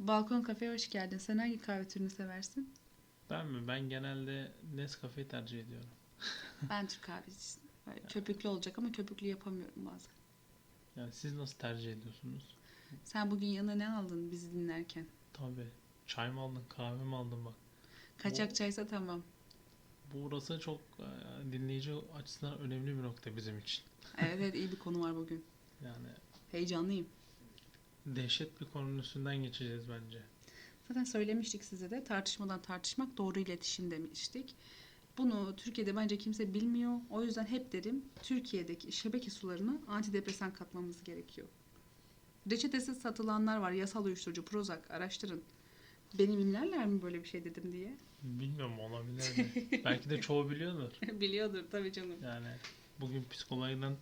Balkon kafeye hoş geldin. Sen hangi kahve türünü seversin? Ben mi? Ben genelde Nescafe'yi tercih ediyorum. Ben Türk kahvecisiyim. Böyle köpüklü olacak ama köpüklü yapamıyorum bazen. Yani siz nasıl tercih ediyorsunuz? Sen bugün yanına ne aldın bizi dinlerken? Tabii. Çay mı aldın, kahve mi aldın bak. Kaçak Bu- çaysa tamam. Burası çok e, dinleyici açısından önemli bir nokta bizim için. Evet evet iyi bir konu var bugün. Yani Heyecanlıyım. Dehşet bir konunun üstünden geçeceğiz bence. Zaten söylemiştik size de tartışmadan tartışmak doğru iletişim demiştik. Bunu Türkiye'de bence kimse bilmiyor. O yüzden hep derim Türkiye'deki şebeke sularına antidepresan katmamız gerekiyor. Reçetesiz satılanlar var. Yasal uyuşturucu, Prozac araştırın. Beni bilirler mi böyle bir şey dedim diye? Bilmiyorum olabilir de. Belki de çoğu biliyordur. Biliyordur tabii canım. Yani bugün psikologdan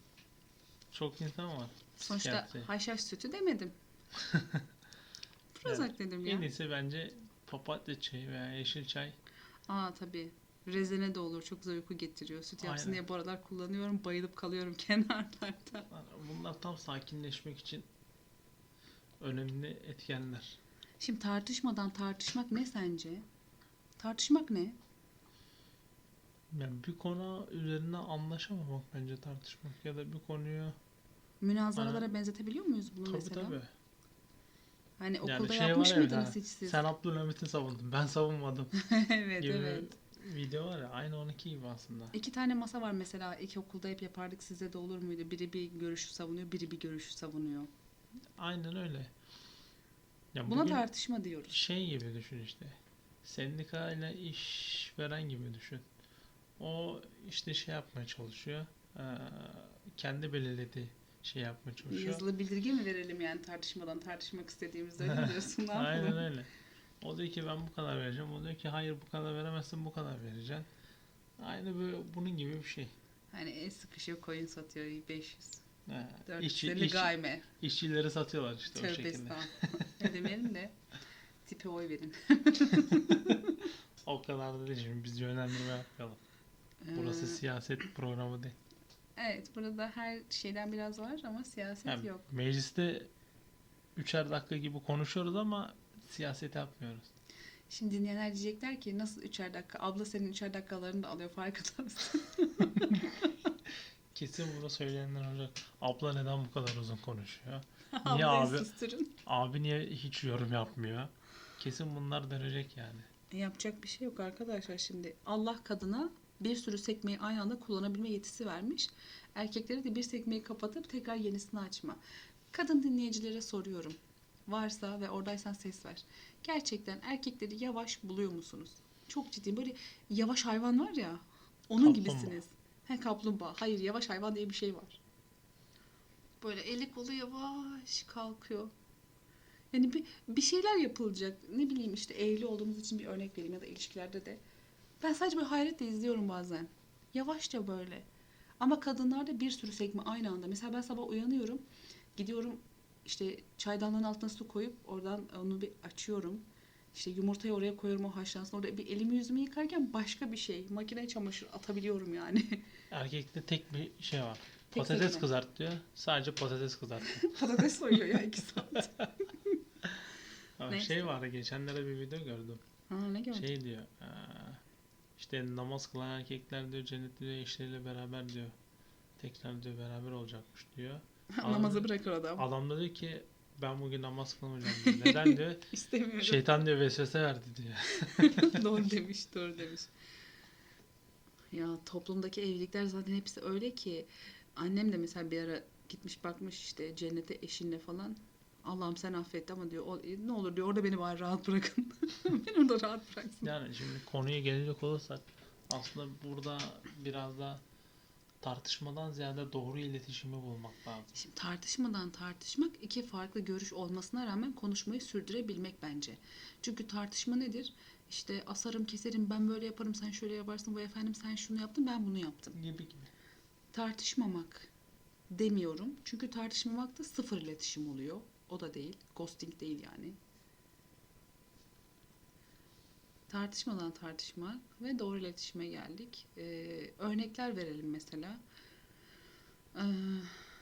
çok insan var. Sonuçta haşhaş sütü demedim. Prozac dedim ya. En iyisi bence papatya çayı veya yeşil çay. Aa tabii. Rezene de olur. Çok güzel uyku getiriyor. Süt yapsın Aynen. diye bu aralar kullanıyorum. Bayılıp kalıyorum kenarlarda. Bunlar tam sakinleşmek için önemli etkenler. Şimdi tartışmadan tartışmak ne sence? Tartışmak ne? Yani bir konu üzerine anlaşamamak bence tartışmak ya da bir konuyu Münazaralara benzetebiliyor muyuz bunu tabii mesela? tabii. Hani Yani okulda şey yapmış ya mıydınız ha, hiç siz? Sen Abdülhamit'i savundun ben savunmadım evet gibi evet. video var ya aynı onunki gibi aslında. İki tane masa var mesela. İki okulda hep yapardık. Size de olur muydu? Biri bir görüşü savunuyor, biri bir görüşü savunuyor. Aynen öyle. Ya Buna tartışma diyoruz. şey gibi düşün işte. Sendikayla işveren gibi düşün. O işte şey yapmaya çalışıyor. eee, kendi belirlediği şey yapmaya çalışıyor. Yazılı bildirge mi verelim yani tartışmadan tartışmak istediğimizde öyle diyorsun? Ne Aynen öyle. O diyor ki ben bu kadar vereceğim. O diyor ki hayır bu kadar veremezsin bu kadar vereceksin. Aynı böyle bunun gibi bir şey. Hani el sıkışıyor coin satıyor 500. He, 400 işçi- gayme. işçileri satıyorlar işte o Tövbe şekilde. estağfurullah. Ne demeyelim de tipe oy verin. O kadar da değil şimdi biz yönlendirme yapmayalım. Burası Ee, siyaset programı değil. Evet burada her şeyden biraz var ama siyaset Yani yok. mecliste üçer dakika gibi konuşuyoruz ama siyaset yapmıyoruz. Şimdi dinleyenler diyecekler ki nasıl üçer dakika? Abla senin üçer dakikalarını da alıyor farkında mısın? Kesin bunu söyleyenler olacak. Abla neden bu kadar uzun konuşuyor? Ablayı abi? susturun. Abi niye hiç yorum yapmıyor? Kesin bunlar dönecek yani. E, Yapacak bir şey yok arkadaşlar şimdi. Allah kadına bir sürü sekmeyi aynı anda kullanabilme yetisi vermiş. Erkeklere de bir sekmeyi kapatıp tekrar yenisini açma. Kadın dinleyicilere soruyorum. Varsa ve oradaysan ses ver. Gerçekten erkekleri yavaş buluyor musunuz? Çok ciddiyim. Böyle yavaş hayvan var ya. Onun Kaplumbağa. gibisiniz. He kaplumbağa. Hayır yavaş hayvan diye bir şey var. Böyle eli kolu yavaş kalkıyor. Yani bir, bir şeyler yapılacak. Ne bileyim işte evli olduğumuz için bir örnek vereyim ya da ilişkilerde de. Ben sadece böyle hayretle izliyorum bazen. Yavaşça böyle. Ama kadınlarda bir sürü sekme aynı anda. Mesela ben sabah uyanıyorum. Gidiyorum işte çaydanlığın altına su koyup oradan onu bir açıyorum. İşte yumurtayı oraya koyuyorum o haşlansın. Orada bir elimi yüzümü yıkarken başka bir şey. Makineye çamaşır atabiliyorum yani. Erkekte tek bir şey var. Tek patates sekme. kızart diyor. Sadece patates kızart. Patates soyuyor ya iki saat. Neyse. şey vardı geçenlerde bir video gördüm. Ha ne gördün? Şey diyor. eee, işte namaz kılan erkekler diyor cennette diyor eşleriyle beraber diyor. Tekrar diyor beraber olacakmış diyor. Namazı bırakır adam. Adam da diyor ki ben bugün namaz kılmayacağım diyor. Neden diyor? İstemiyorum. Şeytan diyor vesvese verdi diyor. doğru demiş, doğru demiş. Ya toplumdaki evlilikler zaten hepsi öyle ki annem de mesela bir ara gitmiş bakmış işte cennete eşinle falan. Allah'ım sen affet ama diyor o, ne olur diyor orada beni bari rahat bırakın. beni orada rahat bıraksın. Yani şimdi konuya gelecek olursak aslında burada biraz da tartışmadan ziyade doğru iletişimi bulmak lazım. Şimdi tartışmadan tartışmak iki farklı görüş olmasına rağmen konuşmayı sürdürebilmek bence. Çünkü tartışma nedir? İşte asarım keserim ben böyle yaparım sen şöyle yaparsın bu efendim sen şunu yaptın ben bunu yaptım. Gibi gibi. tartışmamak demiyorum. Çünkü tartışmamak da sıfır iletişim oluyor. O da değil. Ghosting değil yani. Tartışmadan tartışmak ve doğru iletişime geldik. Ee, örnekler verelim mesela. Ee,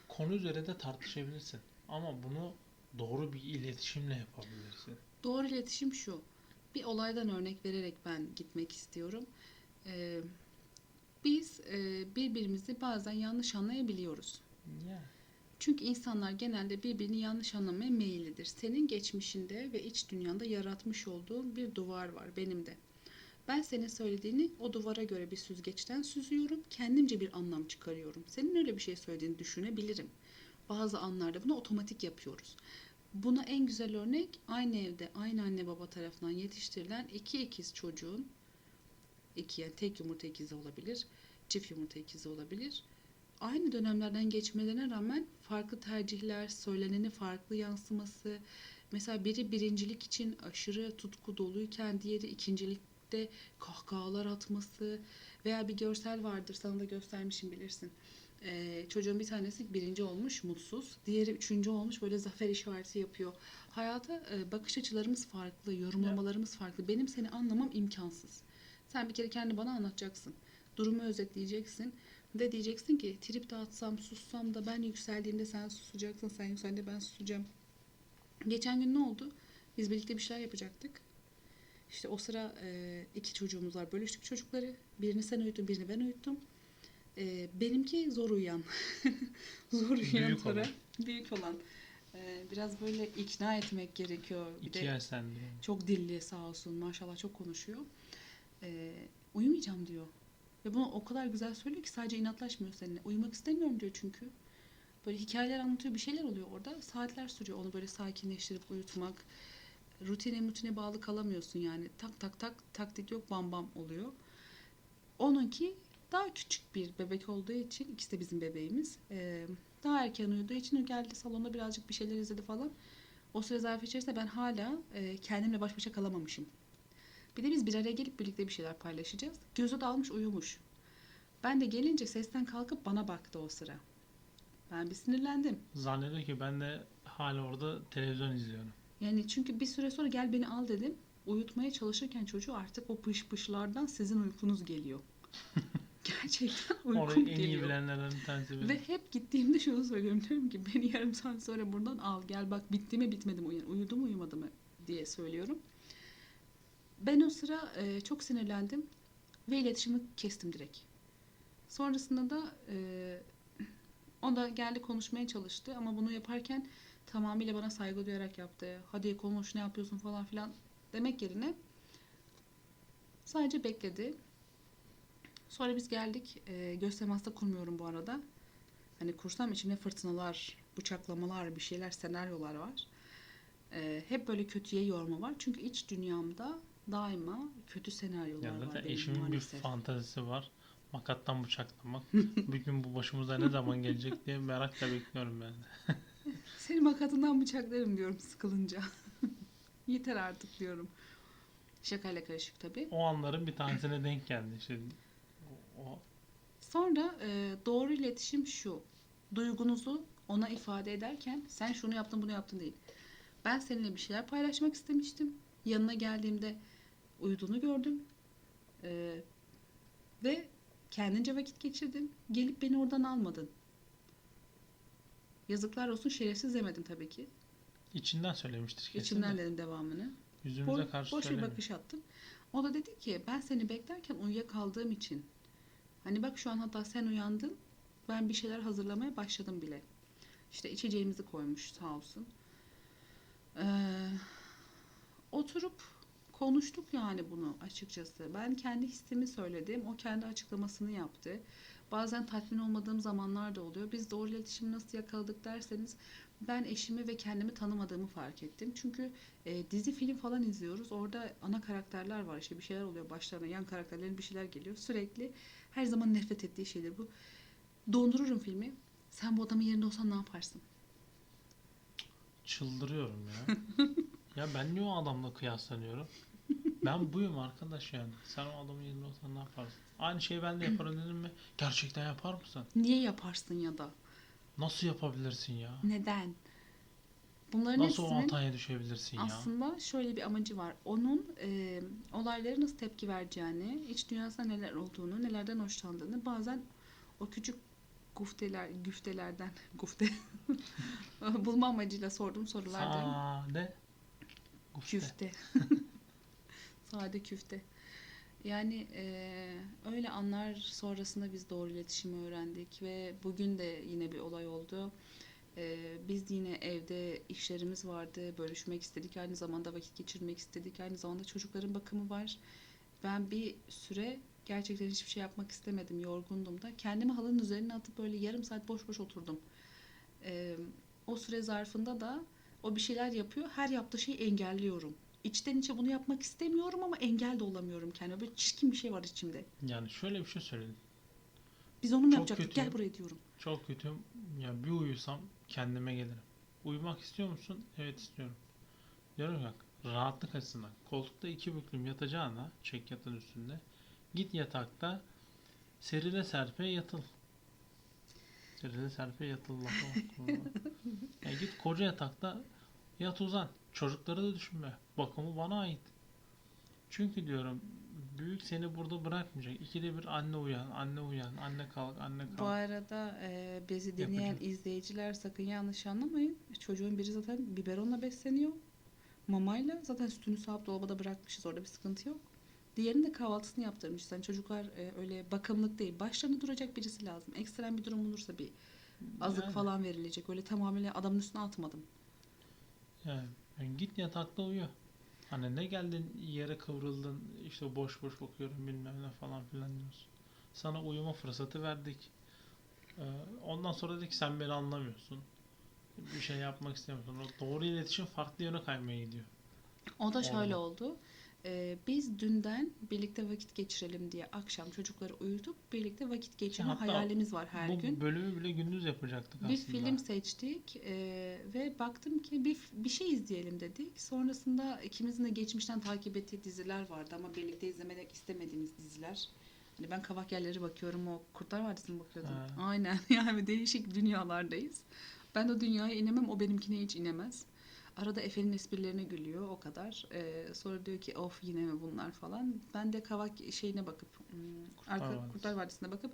Konu üzerinde tartışabilirsin ama bunu doğru bir iletişimle yapabilirsin. Doğru iletişim şu. Bir olaydan örnek vererek ben gitmek istiyorum. Ee, biz e, birbirimizi bazen yanlış anlayabiliyoruz. Ya. Çünkü insanlar genelde birbirini yanlış anlamaya meyillidir. Senin geçmişinde ve iç dünyanda yaratmış olduğun bir duvar var benim de. Ben senin söylediğini o duvara göre bir süzgeçten süzüyorum. Kendimce bir anlam çıkarıyorum. Senin öyle bir şey söylediğini düşünebilirim. Bazı anlarda bunu otomatik yapıyoruz. Buna en güzel örnek aynı evde aynı anne baba tarafından yetiştirilen iki ikiz çocuğun iki yani tek yumurta ikizi olabilir, çift yumurta ikizi olabilir aynı dönemlerden geçmelerine rağmen farklı tercihler, söyleneni farklı yansıması. Mesela biri birincilik için aşırı tutku doluyken diğeri ikincilikte kahkahalar atması veya bir görsel vardır sana da göstermişim bilirsin. Ee, çocuğun bir tanesi birinci olmuş mutsuz, diğeri üçüncü olmuş böyle zafer işareti yapıyor. Hayata e, bakış açılarımız farklı, yorumlamalarımız farklı. Benim seni anlamam imkansız. Sen bir kere kendi bana anlatacaksın. Durumu özetleyeceksin. De diyeceksin ki trip dağıtsam, sussam da ben yükseldiğimde sen susacaksın, sen yükseldiğinde ben susacağım. Geçen gün ne oldu? Biz birlikte bir şeyler yapacaktık. İşte o sıra e, iki çocuğumuz var. Bölüştük çocukları. Birini sen uyuttun, birini ben uyuttum. E, benimki zor uyuyan. zor uyuyan Büyük Tara. olan. Büyük olan. E, biraz böyle ikna etmek gerekiyor. Bir İki de sende. çok dilli sağ olsun maşallah çok konuşuyor. Uyumayacağım diyor. Ve bunu o kadar güzel söylüyor ki sadece inatlaşmıyor seninle. Uyumak istemiyorum diyor çünkü. Böyle hikayeler anlatıyor bir şeyler oluyor orada. Saatler sürüyor onu böyle sakinleştirip uyutmak. Rutine rutine bağlı kalamıyorsun yani. Tak tak tak taklit yok bam bam oluyor. Onunki daha küçük bir bebek olduğu için ikisi de bizim bebeğimiz. Daha erken uyuduğu için o geldi salonda birazcık bir şeyler izledi falan. O süre zarfı içerisinde ben hala kendimle baş başa kalamamışım. Bir de biz bir araya gelip birlikte bir şeyler paylaşacağız. Gözü dalmış uyumuş. Ben de gelince sesten kalkıp bana baktı o sıra. Ben bir sinirlendim. Zannediyor ki ben de hala orada televizyon izliyorum. Yani çünkü bir süre sonra gel beni al dedim. Uyutmaya çalışırken çocuğu artık o pış pışlardan sizin uykunuz geliyor. Gerçekten uykum Orayı en iyi geliyor. bilenlerden bir tanesi benim. Ve hep gittiğimde şunu söylüyorum diyorum ki beni yarım saat sonra buradan al gel bak bitti mi bitmedi mi uyan uyudu mu uyumadı mı diye söylüyorum. Ben o sıra e, çok sinirlendim ve iletişimi kestim direkt. Sonrasında da e, o da geldi konuşmaya çalıştı ama bunu yaparken tamamıyla bana saygı duyarak yaptı. Hadi konuş ne yapıyorsun falan filan demek yerine sadece bekledi. Sonra biz geldik. E, göz teması da kurmuyorum bu arada. Hani kursam içimde fırtınalar, bıçaklamalar, bir şeyler, senaryolar var. E, hep böyle kötüye yorma var. Çünkü iç dünyamda daima kötü senaryolar var zaten benim eşimin maalesef. bir fantezisi var. Makattan bıçaklamak. bir gün bu başımıza ne zaman gelecek diye merakla bekliyorum ben de. Seni makatından bıçaklarım diyorum sıkılınca. Yeter artık diyorum. Şakayla karışık tabii. O anların bir tanesine denk geldi. İşte o Sonra e, doğru iletişim şu. Duygunuzu ona ifade ederken sen şunu yaptın bunu yaptın değil. Ben seninle bir şeyler paylaşmak istemiştim. Yanına geldiğimde uyuduğunu gördüm. E, ve kendince vakit geçirdin. Gelip beni oradan almadın. Yazıklar olsun şerefsiz demedim tabii ki. içinden söylemiştir kesin İçimden de. dedim devamını. Yüzümüze Bo- karşı boş bir söylemiyor. bakış attım. O da dedi ki ben seni beklerken uyuyakaldığım için. Hani bak şu an hatta sen uyandın. Ben bir şeyler hazırlamaya başladım bile. İşte içeceğimizi koymuş sağ olsun. Ee, oturup konuştuk yani bunu açıkçası. Ben kendi hissimi söyledim. O kendi açıklamasını yaptı. Bazen tatmin olmadığım zamanlar da oluyor. Biz doğru iletişimi nasıl yakaladık derseniz ben eşimi ve kendimi tanımadığımı fark ettim. Çünkü e, dizi film falan izliyoruz. Orada ana karakterler var. İşte bir şeyler oluyor başlarına. Yan karakterlerin bir şeyler geliyor. Sürekli her zaman nefret ettiği şeydir bu. Dondururum filmi. Sen bu adamın yerinde olsan ne yaparsın? Çıldırıyorum ya. ya ben niye o adamla kıyaslanıyorum? Ben buyum arkadaş yani. Sen o adamın yerinde olsan ne yaparsın? Aynı şeyi ben de yaparım dedim mi? Gerçekten yapar mısın? Niye yaparsın ya da? Nasıl yapabilirsin ya? Neden? Bunların Nasıl o hepsinin hataya düşebilirsin ya? aslında şöyle bir amacı var. Onun e, olaylara nasıl tepki vereceğini, iç dünyasında neler olduğunu, nelerden hoşlandığını bazen o küçük gufteler, güftelerden, gufte bulma amacıyla sorduğum sorulardan Aa, ne? Güfte. Küfte. Sade küfte. Yani eee, öyle anlar sonrasında biz doğru iletişimi öğrendik ve bugün de yine bir olay oldu. Eee, biz yine evde işlerimiz vardı, bölüşmek istedik, aynı zamanda vakit geçirmek istedik, aynı zamanda çocukların bakımı var. Ben bir süre gerçekten hiçbir şey yapmak istemedim, yorgundum da. Kendimi halının üzerine atıp böyle yarım saat boş boş oturdum. Eee, o süre zarfında da o bir şeyler yapıyor, her yaptığı şeyi engelliyorum. İçten içe bunu yapmak istemiyorum ama engel de olamıyorum kendime. Böyle çirkin bir şey var içimde. Yani şöyle bir şey söyleyeyim. Biz onu mu Çok yapacaktık? kötüyüm. Gel buraya diyorum. Çok kötüyüm. Ya bir uyusam kendime gelirim. Uyumak istiyor musun? Evet istiyorum. Diyorum bak rahatlık açısından. Koltukta iki büklüm yatacağına çek yatın üstünde. Git yatakta serile serpe yatıl. Serile serpe yatıl lafı ya git koca yatakta yat uzan. Çocukları da düşünme. Bakımı bana ait. Çünkü diyorum büyük seni burada bırakmayacak. İkide bir anne uyan, anne uyan, anne kalk, anne kalk. Bu arada e, bizi dinleyen Yapacağım. izleyiciler sakın yanlış anlamayın. Çocuğun biri zaten biberonla besleniyor. Mamayla zaten sütünü sağıp dolabada bırakmışız. Orada bir sıkıntı yok. Diğerinin de kahvaltısını yaptırmışız. Yani çocuklar e, öyle bakımlık değil. Başlarında duracak birisi lazım. Ekstrem bir durum olursa bir azık Yani. falan verilecek. Öyle tamamıyla adamın üstüne atmadım. Yani, yani git yatakta uyu. Hani ne geldin yere kıvrıldın işte boş boş bakıyorum bilmem ne falan filan diyorsun. Sana uyuma fırsatı verdik. Ee, ondan sonra dedik sen beni anlamıyorsun. Bir şey yapmak istemiyorsun. O doğru iletişim farklı yöne kaymaya gidiyor. O da şöyle Oldu. oldu. Ee, biz dünden birlikte vakit geçirelim diye akşam çocukları uyutup birlikte vakit geçirme Hatta hayalimiz var her Bu gün. bölümü bile gündüz yapacaktık Bir aslında. film seçtik ee, ve baktım ki bir, bir şey izleyelim dedik. Sonrasında ikimizin de geçmişten takip ettiği diziler vardı ama birlikte izlemek istemediğimiz diziler. Hani ben kavak yerleri bakıyorum o Kurtlar Vadisi'ne bakıyordum. Ha. Aynen yani değişik dünyalardayız. Ben o dünyaya inemem o benimkine hiç inemez. Arada Efe'nin esprilerine gülüyor o kadar. Ee, sonra diyor ki of yine mi bunlar falan. Ben de kavak şeyine bakıp hmm, arka Vadisi. Kurtlar Vadisi'ne bakıp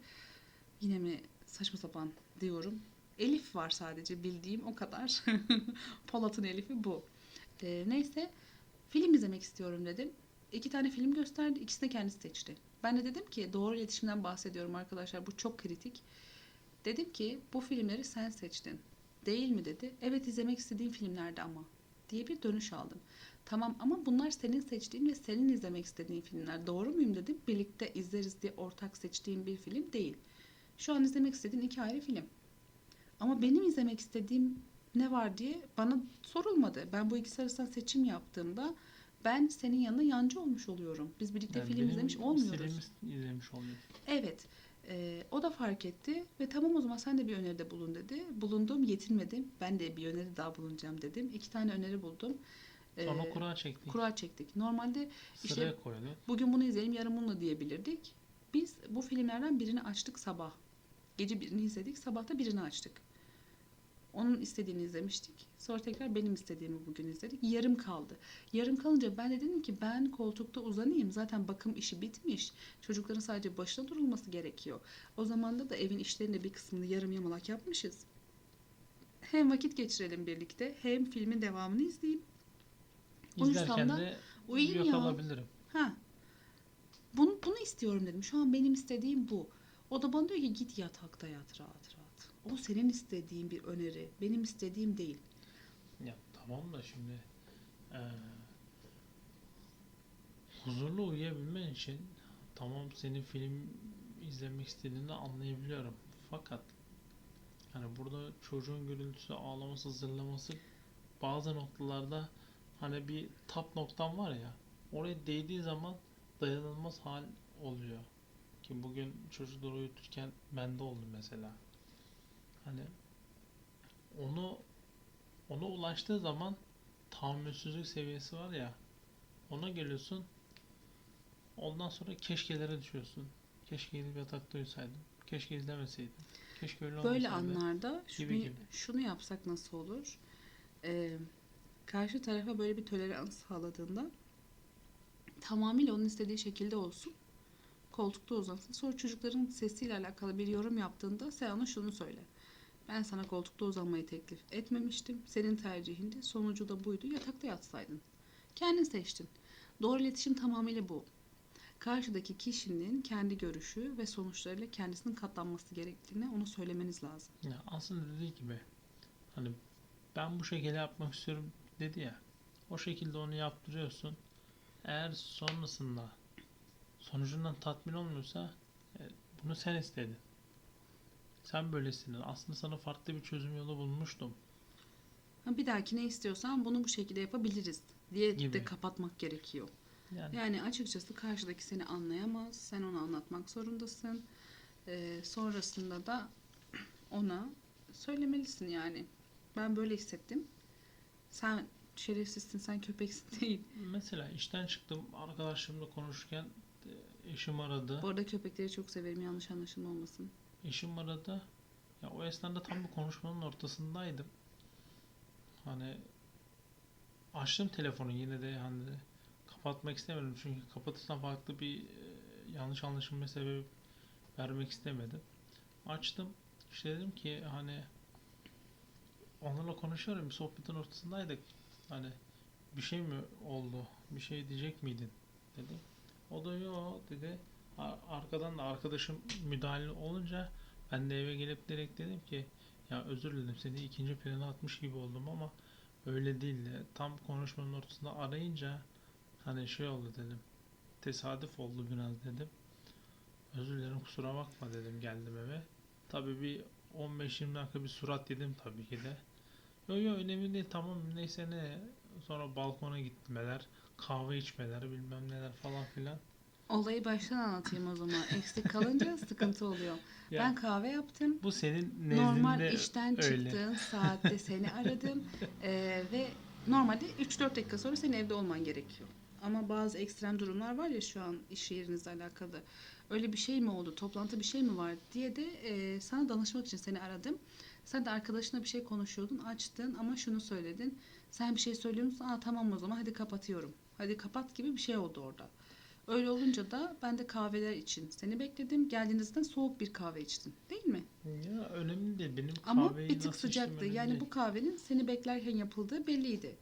yine mi saçma sapan diyorum. Elif var sadece bildiğim o kadar. Polat'ın Elif'i bu. Ee, neyse film izlemek istiyorum dedim. İki tane film gösterdi. İkisini kendisi seçti. Ben de dedim ki doğru iletişimden bahsediyorum arkadaşlar. Bu çok kritik. Dedim ki bu filmleri sen seçtin. Değil mi dedi. Evet izlemek istediğim filmlerdi ama diye bir dönüş aldım. Tamam ama bunlar senin seçtiğin ve senin izlemek istediğin filmler. Doğru muyum dedim. Birlikte izleriz diye ortak seçtiğim bir film değil. Şu an izlemek istediğin iki ayrı film. Ama benim izlemek istediğim ne var diye bana sorulmadı. Ben bu ikisi arasından seçim yaptığımda ben senin yanında yancı olmuş oluyorum. Biz birlikte Yani film izlemiş olmuyoruz. izlemiş oluyorsun. Evet. Ee, o da fark etti ve tamam o zaman sen de bir öneride bulun dedi. Bulundum, yetinmedim. Ben de bir öneri daha bulunacağım dedim. İki tane öneri buldum. Sonra kura çektik. kura çektik. Normalde işte- Sıraya koyduk. bugün bunu izleyelim, yarın bunu diyebilirdik. Biz bu filmlerden birini açtık sabah. Gece birini izledik, sabah da birini açtık. Onun istediğini izlemiştik. Sonra tekrar benim istediğimi bugün izledik. Yarım kaldı. Yarım kalınca ben de dedim ki ben koltukta uzanayım. Zaten bakım işi bitmiş. Çocukların sadece başına durulması gerekiyor. O zamanda da evin işlerinde bir kısmını yarım yamalak yapmışız. Hem vakit geçirelim birlikte hem filmin devamını izleyeyim. İzlerken de uyuyayım ya. uyuyakalabilirim. Ha. Bunu, bunu istiyorum dedim. Şu an benim istediğim bu. O da bana diyor ki git yatakta yat rahat rahat. O senin istediğin bir öneri. Benim istediğim değil. Ya tamam da şimdi eee, huzurlu uyuyabilmen için tamam senin film izlemek istediğini anlayabiliyorum. Fakat hani burada çocuğun gürültüsü, ağlaması, zırlaması bazı noktalarda hani bir tap noktam var ya oraya değdiği zaman dayanılmaz hal oluyor. Ki bugün çocukları uyuturken bende oldu mesela. Hani onu ona ulaştığı zaman tahammülsüzlük seviyesi var ya ona geliyorsun ondan sonra keşkelere düşüyorsun. Keşke gidip yatakta uyusaydım. Keşke izlemeseydim. Keşke öyle Böyle anlarda şunu, Gibi gibi. şunu yapsak nasıl olur? Ee, karşı tarafa böyle bir tolerans sağladığında tamamıyla onun istediği şekilde olsun. Koltukta uzansın. Sonra çocukların sesiyle alakalı bir yorum yaptığında sen ona şunu söyle. Ben sana koltukta uzanmayı teklif etmemiştim. Senin tercihindi. Sonucu da buydu. Yatakta yatsaydın. Kendin seçtin. Doğru iletişim tamamıyla bu. Karşıdaki kişinin kendi görüşü ve sonuçlarıyla kendisinin katlanması gerektiğini onu söylemeniz lazım. Ya aslında dediği gibi hani ben bu şekilde yapmak istiyorum dedi ya. O şekilde onu yaptırıyorsun. Eğer sonrasında sonucundan tatmin olmuyorsa e, bunu sen istedin. Sen böylesin. Aslında sana farklı bir çözüm yolu bulmuştum. Ha, Bir dahaki ne istiyorsan bunu bu şekilde yapabiliriz diye Gibi. de kapatmak gerekiyor. Yani Yani açıkçası karşıdaki seni anlayamaz. Sen onu anlatmak zorundasın. Ee, sonrasında da ona söylemelisin yani. Ben böyle hissettim. Sen şerefsizsin, sen köpeksin değil. mesela işten çıktım arkadaşlarımla konuşurken e, eşim aradı. Bu arada köpekleri çok severim. Yanlış anlaşılma olmasın. Eşim aradı. Ya o esnada tam bir konuşmanın ortasındaydım. Hani açtım telefonu yine de hani kapatmak istemedim çünkü kapatırsam farklı bir e, yanlış anlaşılma sebebi vermek istemedim. Açtım. İşte dedim ki hani onlarla konuşuyorum sohbetin ortasındaydık. Hani bir şey mi oldu? Bir şey diyecek miydin? Dedim. O da yo dedi. Arkadan da arkadaşım müdahale olunca ben de eve gelip direkt dedim ki ya özür dilerim seni ikinci plana atmış gibi oldum ama öyle değil de tam konuşmanın ortasında arayınca hani şey oldu dedim. Tesadüf oldu biraz dedim. Özür dilerim kusura bakma dedim geldim eve. Tabii bir 15-20 dakika bir surat yedim tabii ki de. Yo yo önemli değil tamam neyse ne. Sonra balkona gitmeler, kahve içmeler bilmem neler falan filan. Olayı baştan anlatayım o zaman. Eksik kalınca sıkıntı oluyor. Ya Ben kahve yaptım. bu senin nezdinde Normal işten öyle. çıktığın saatte seni aradım Ee, ve normalde 3-4 dakika sonra senin evde olman gerekiyor. Ama bazı ekstrem durumlar var ya şu an iş yerinizle alakalı. Öyle bir şey mi oldu, toplantı bir şey mi var diye de e, sana danışmak için seni aradım. Sen de arkadaşına bir şey konuşuyordun, açtın ama şunu söyledin. Sen bir şey söylüyor musun? Aa tamam o zaman hadi kapatıyorum. Hadi kapat gibi bir şey oldu orada. Öyle olunca da ben de kahveler için seni bekledim. Geldiğinizde soğuk bir kahve içtin. Değil mi? Ya önemli değil. Benim Ama kahveyi bir tık sıcaktı. Yani değil. bu kahvenin seni beklerken yapıldığı belliydi.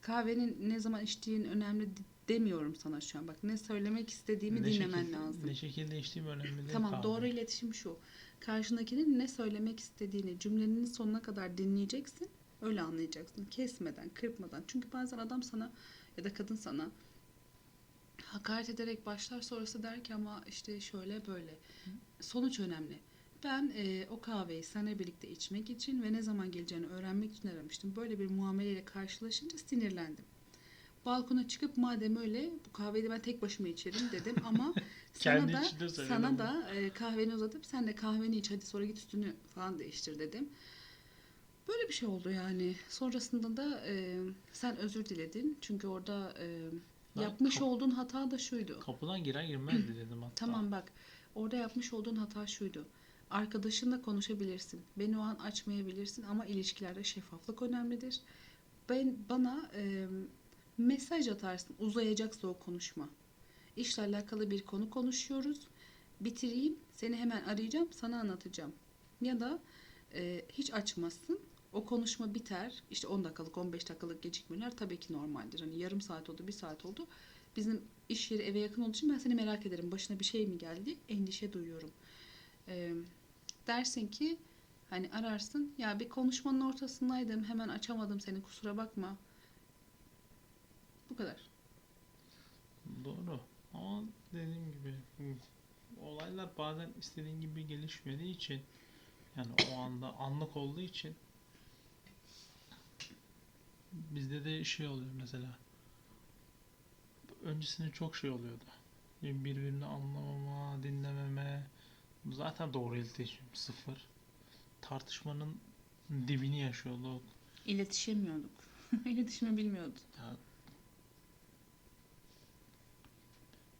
Kahvenin ne zaman içtiğin önemli de- demiyorum sana şu an. Bak ne söylemek istediğimi Ne dinlemen şekil- lazım. Ne şekilde içtiğim önemli değil. Tamam kahve. doğru iletişim şu. Karşındakinin ne söylemek istediğini cümlenin sonuna kadar dinleyeceksin. Öyle anlayacaksın. Kesmeden, kırpmadan. Çünkü bazen adam sana ya da kadın sana hakaret ederek başlar sonrası der ki ama işte şöyle böyle. Sonuç önemli. Ben e, o kahveyi seninle birlikte içmek için ve ne zaman geleceğini öğrenmek için aramıştım. Böyle bir muameleyle karşılaşınca sinirlendim. Balkona çıkıp madem öyle bu kahveyi de ben tek başıma içerim dedim ama sana da sana da e, kahveni uzatıp sen de kahveni iç hadi sonra git üstünü falan değiştir dedim. Böyle bir şey oldu yani. Sonrasında da e, sen özür diledin. Çünkü orada e, Ben yapmış kap- olduğun hata da şuydu. Kapıdan girer girmez de dedim hatta. Tamam bak. Orada yapmış olduğun hata şuydu. Arkadaşınla konuşabilirsin. Beni o an açmayabilirsin ama ilişkilerde şeffaflık önemlidir. Ben bana e, mesaj atarsın. Uzayacaksa o konuşma. İşle alakalı bir konu konuşuyoruz. Bitireyim. Seni hemen arayacağım. Sana anlatacağım. Ya da e, hiç açmazsın. O konuşma biter. İşte 10 dakikalık, 15 dakikalık gecikmeler tabii ki normaldir. Hani yarım saat oldu, bir saat oldu. Bizim iş yeri eve yakın olduğu için ben seni merak ederim. Başına bir şey mi geldi? Endişe duyuyorum. Ee, dersin ki hani ararsın ya bir konuşmanın ortasındaydım hemen açamadım seni kusura bakma. Bu kadar. Doğru. Ama dediğim gibi olaylar bazen istediğin gibi gelişmediği için yani o anda anlık olduğu için bizde de şey oluyor mesela öncesinde çok şey oluyordu. Birbirini anlamama, dinlememe zaten doğru iletişim sıfır. Tartışmanın dibini yaşıyorduk. İletişemiyorduk. İletişimi bilmiyorduk. Ya,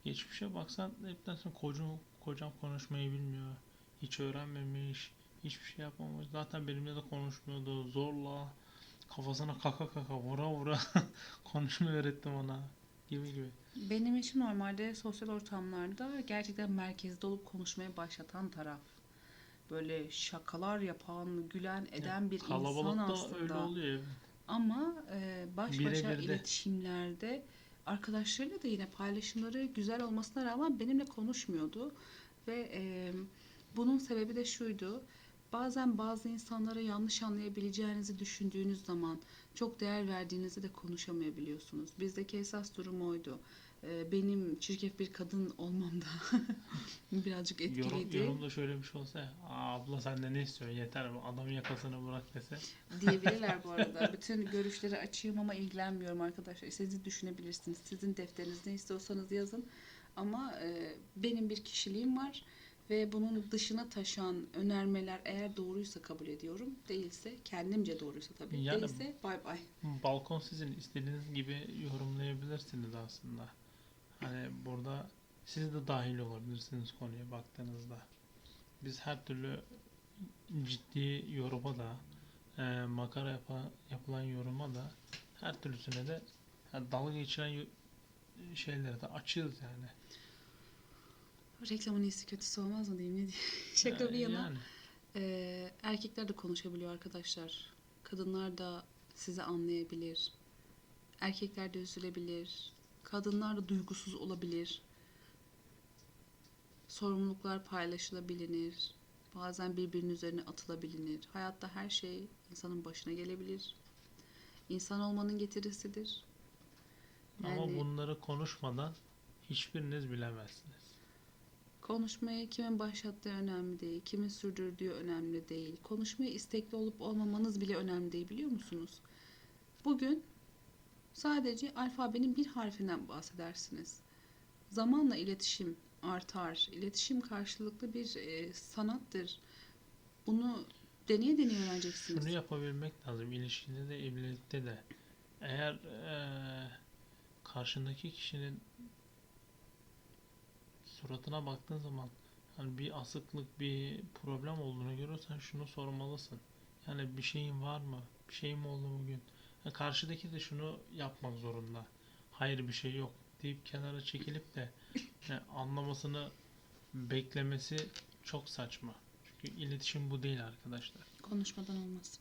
geçmişe baksan hepten sonra kocam, kocam konuşmayı bilmiyor. Hiç öğrenmemiş. Hiçbir şey yapmamış. Zaten benimle de konuşmuyordu. Zorla kafasına kaka kaka vura vura konuşmayı öğrettim ona. Gibi gibi. Benim için normalde sosyal ortamlarda gerçekten merkezde olup konuşmaya başlatan taraf. Böyle şakalar yapan, gülen, eden bir insan aslında. öyle oluyor. Ama e, baş başa Birebir de. iletişimlerde arkadaşlarıyla da yine paylaşımları güzel olmasına rağmen benimle konuşmuyordu. Ve e, bunun sebebi de şuydu. Bazen bazı insanlara yanlış anlayabileceğinizi düşündüğünüz zaman çok değer verdiğinizde de konuşamayabiliyorsunuz. Bizdeki esas durum oydu. E, benim çirkef bir kadın olmam da birazcık Yorum, etkiliydi. yorumda şöyle bir şey olsa ya, "Aa, abla sen de ne istiyorsun yeter bu adamın yakasını bırak dese. diyebilirler bu arada. Bütün görüşleri açığım ama ilgilenmiyorum arkadaşlar. Sizi düşünebilirsiniz. Sizin defteriniz ne istiyorsanız yazın. Ama e, benim bir kişiliğim var ve bunun dışına taşan önermeler eğer doğruysa kabul ediyorum. Değilse kendimce doğruysa tabii. Yani- Değilse bay bay. Balkon sizin istediğiniz gibi yorumlayabilirsiniz aslında. Hani burada siz de dahil olabilirsiniz konuya baktığınızda. Biz her türlü ciddi yoruma da e, makara yapa- yapılan yoruma da her türlüsüne de yani dalga geçiren yo- şeylere de açığız yani. Reklamın iyisi kötüsü olmaz mı diyeyim ne diyeyim. Şaka bir Yani- yana. yani. Ee, erkekler de konuşabiliyor arkadaşlar. Kadınlar da sizi anlayabilir. Erkekler de üzülebilir. Kadınlar da duygusuz olabilir. Sorumluluklar paylaşılabilir. Bazen birbirinin üzerine atılabilir. Hayatta her şey insanın başına gelebilir. İnsan olmanın getirisidir. Ama Yani- bunları konuşmadan hiçbiriniz bilemezsiniz. Konuşmayı kimin başlattığı önemli değil, kimin sürdürdüğü önemli değil. Konuşmaya istekli olup olmamanız bile önemli değil biliyor musunuz? Bugün sadece alfabenin bir harfinden bahsedersiniz. Zamanla iletişim artar. İletişim karşılıklı bir e, sanattır. Bunu deneye deneye öğreneceksiniz. Şunu yapabilmek lazım ilişkide de evlilikte de. Eğer eee, karşındaki kişinin suratına baktığın zaman hani bir asıklık, bir problem olduğunu görürsen şunu sormalısın. Yani bir şeyin var mı? Bir şeyim oldu bugün? Ya karşıdaki de şunu yapmak zorunda. Hayır bir şey yok deyip kenara çekilip de yani anlamasını beklemesi çok saçma. Çünkü iletişim bu değil arkadaşlar. Konuşmadan olmaz.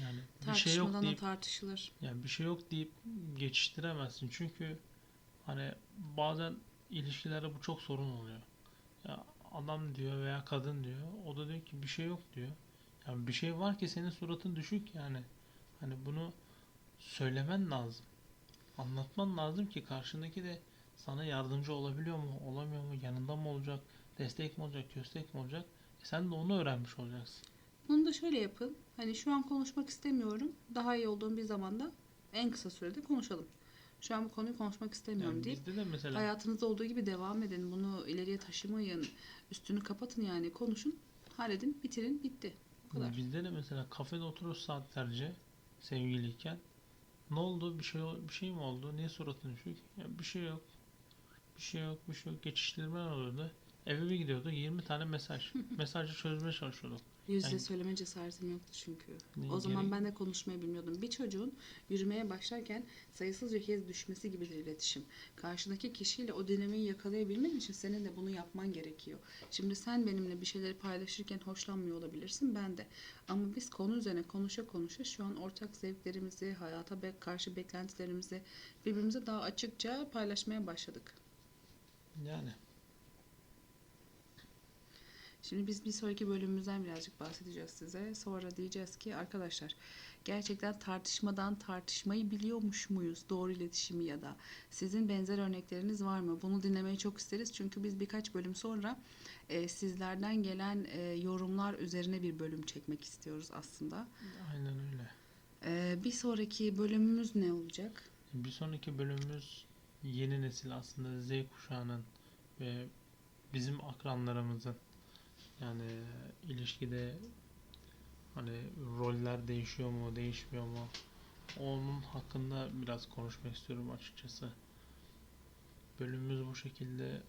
Yani bir şey yok deyip tartışılır. yani bir şey yok deyip geçiştiremezsin. Çünkü hani bazen ilişkilerde bu çok sorun oluyor. Ya adam diyor veya kadın diyor. O da diyor ki bir şey yok diyor. Yani bir şey var ki senin suratın düşük yani. Hani bunu söylemen lazım. Anlatman lazım ki karşındaki de sana yardımcı olabiliyor mu, olamıyor mu, yanında mı olacak, destek mi olacak, köstek mi olacak? E sen de onu öğrenmiş olacaksın. Bunu da şöyle yapın. Hani şu an konuşmak istemiyorum. Daha iyi olduğum bir zamanda en kısa sürede konuşalım. Şu an bu konuyu konuşmak istemiyorum Yani deyip bizde de mesela hayatınızda olduğu gibi devam edin. Bunu ileriye taşımayın. Üstünü kapatın yani. Konuşun, halledin, bitirin, bitti. Bu kadar. Bizde de mesela kafede otururuz saatlerce sevgiliyken. Ne oldu? Bir şey bir şey mi oldu? Niye suratın düşük? Ya bir şey yok. Bir şey yok, bir şey yok. Geçiştirme oluyordu. Eve bir gidiyordu 20 tane mesaj. Mesajı çözmeye çalışıyorduk. Yüz yüze Yani- söyleme cesaretim yoktu çünkü. Ne O zaman gerek- ben de konuşmayı bilmiyordum. Bir çocuğun yürümeye başlarken sayısızca kez düşmesi gibidir iletişim. Karşındaki kişiyle o dinamiği yakalayabilmen için senin de bunu yapman gerekiyor. Şimdi sen benimle bir şeyleri paylaşırken hoşlanmıyor olabilirsin ben de. Ama biz konu üzerine konuşa konuşa şu an ortak zevklerimizi, hayata be- karşı beklentilerimizi birbirimize daha açıkça paylaşmaya başladık. Yani Şimdi biz bir sonraki bölümümüzden birazcık bahsedeceğiz size. Sonra diyeceğiz ki arkadaşlar gerçekten tartışmadan tartışmayı biliyormuş muyuz? Doğru iletişimi ya da sizin benzer örnekleriniz var mı? Bunu dinlemeyi çok isteriz. Çünkü biz birkaç bölüm sonra e, sizlerden gelen e, yorumlar üzerine bir bölüm çekmek istiyoruz aslında. aynen öyle. E, bir sonraki bölümümüz ne olacak? Bir sonraki bölümümüz yeni nesil aslında Z kuşağının ve bizim akranlarımızın yani ilişkide hani roller değişiyor mu, değişmiyor mu? Onun hakkında biraz konuşmak istiyorum açıkçası. Bölümümüz bu şekilde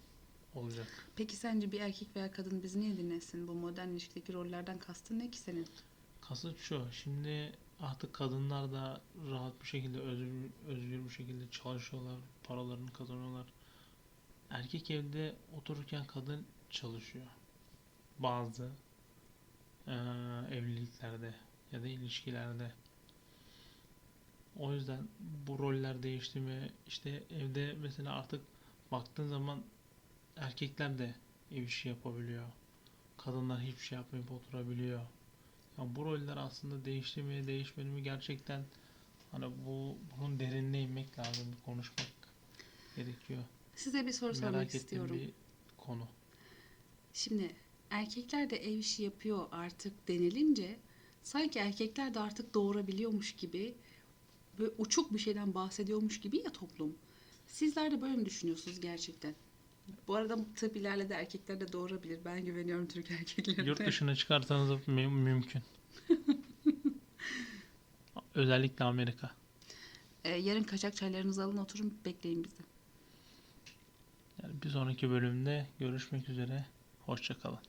olacak. Peki sence bir erkek veya kadın bizi niye dinlesin? Bu modern ilişkideki rollerden kastın ne ki senin? Kasıt şu, şimdi artık kadınlar da rahat bir şekilde özgür, özgür bir şekilde çalışıyorlar, paralarını kazanıyorlar. Erkek evde otururken kadın çalışıyor. Bazı eee, evliliklerde ya da ilişkilerde. O yüzden bu roller değişti mi işte evde mesela artık baktığın zaman erkekler de ev işi yapabiliyor. Kadınlar hiçbir şey yapmayıp oturabiliyor. Yani bu roller aslında değişti mi değişmedi mi gerçekten hani bu bunun derinine inmek lazım konuşmak gerekiyor. Size bir soru sormak Merak istiyorum. bir konu. Şimdi erkekler de ev işi yapıyor artık denilince sanki erkekler de artık doğurabiliyormuş gibi böyle uçuk bir şeyden bahsediyormuş gibi ya toplum. Sizler de böyle mi düşünüyorsunuz gerçekten? Bu arada tıp ilerledi erkekler de doğurabilir. Ben güveniyorum Türk erkeklerine. Yurt dışına çıkarsanız mü- mümkün. Özellikle Amerika. Ee, yarın kaçak çaylarınızı alın oturun bekleyin bizi. Yani bir sonraki bölümde görüşmek üzere. Hoşçakalın.